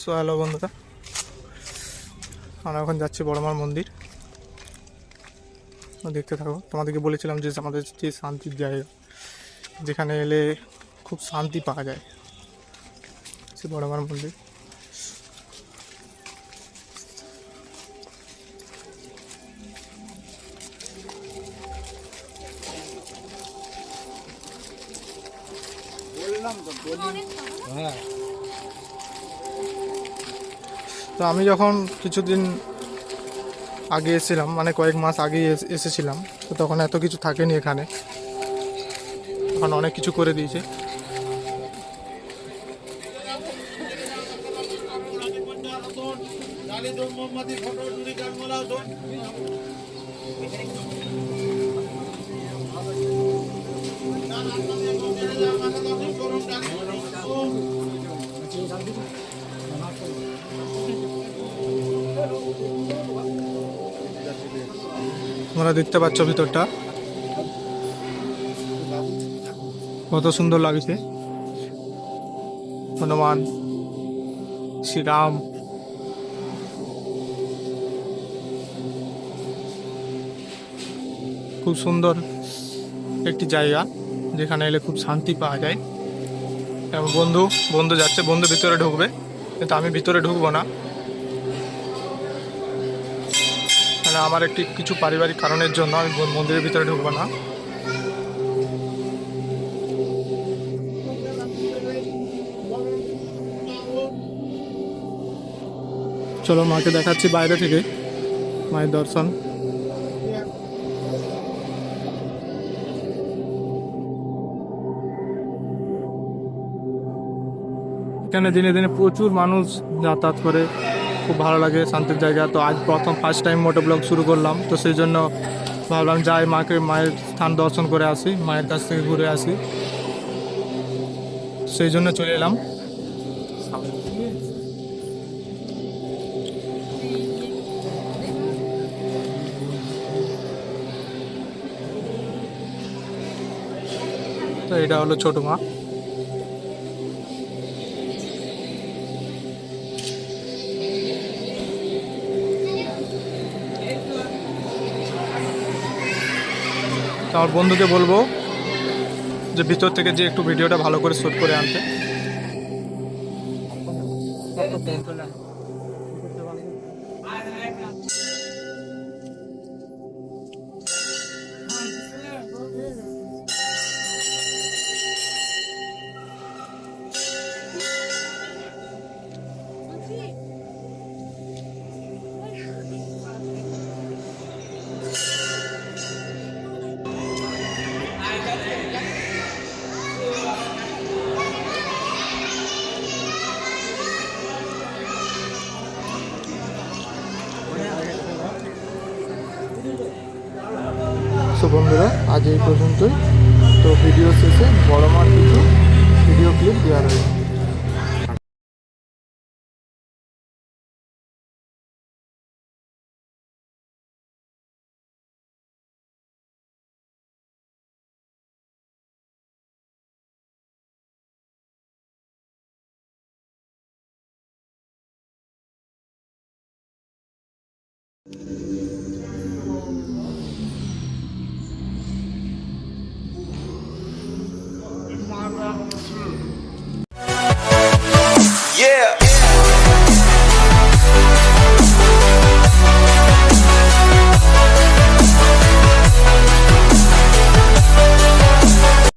So hello বন্ধুরা আমরা এখন যাচ্ছি বড়মার মন্দির। দেখতে থাকো। তোমাদেরকে বলেছিলাম যে আমাদের যে শান্তির জায়গা যেখানে এলে খুব শান্তি পাওয়া যায় সে বড়মার মন্দির। তো আমি যখন কিছুদিন আগে এসেছিলাম মানে কয়েক মাস আগে এসেছিলাম, তো তখন এত কিছু থাকেনি এখানে। এখন অনেক কিছু করে দিয়েছে। তোমরা দেখতে পাচ্ছ ভিতরটা। কত সুন্দর লাগছে। হনুমান, শ্রীরাম। খুব সুন্দর একটি জায়গা যেখানে এলে খুব শান্তি পাওয়া যায়। এবং বন্ধু বন্ধু যাচ্ছে, বন্ধু ভিতরে ঢুকবে। কিন্তু আমি ভিতরে ঢুকবো না। মানে আমার একটি কিছু পারিবারিক কারণের জন্য আমি মন্দিরের ভিতরে ঢুকবো না। চলো মাকে দেখাচ্ছি বাইরে থেকে, মায়ের দর্শন। এখানে দিনে দিনে প্রচুর মানুষ যাতায়াত করে। খুব ভালো লাগে শান্তির জায়গা। তো আজ প্রথম ফার্স্ট টাইম মোটো ব্লগ শুরু করলাম। তো সেই জন্য ভাবলাম যাই মাকে, মায়ের স্থান দর্শন করে আসি, মায়ের কাছ থেকে ঘুরে আসি। সেই জন্য চলে এলাম। তো এটা হলো ছোট মা। আমার বন্ধুকে বলব যে ভিতর থেকে যে একটু ভিডিওটা ভালো করে শ্যুট করে আনতে। বন্ধুরা, আজ এই পর্যন্তই তো ভিডিও শেষে বড় মার কিছু ভিডিও ক্লিপ দেওয়া রয়েছে Thank you.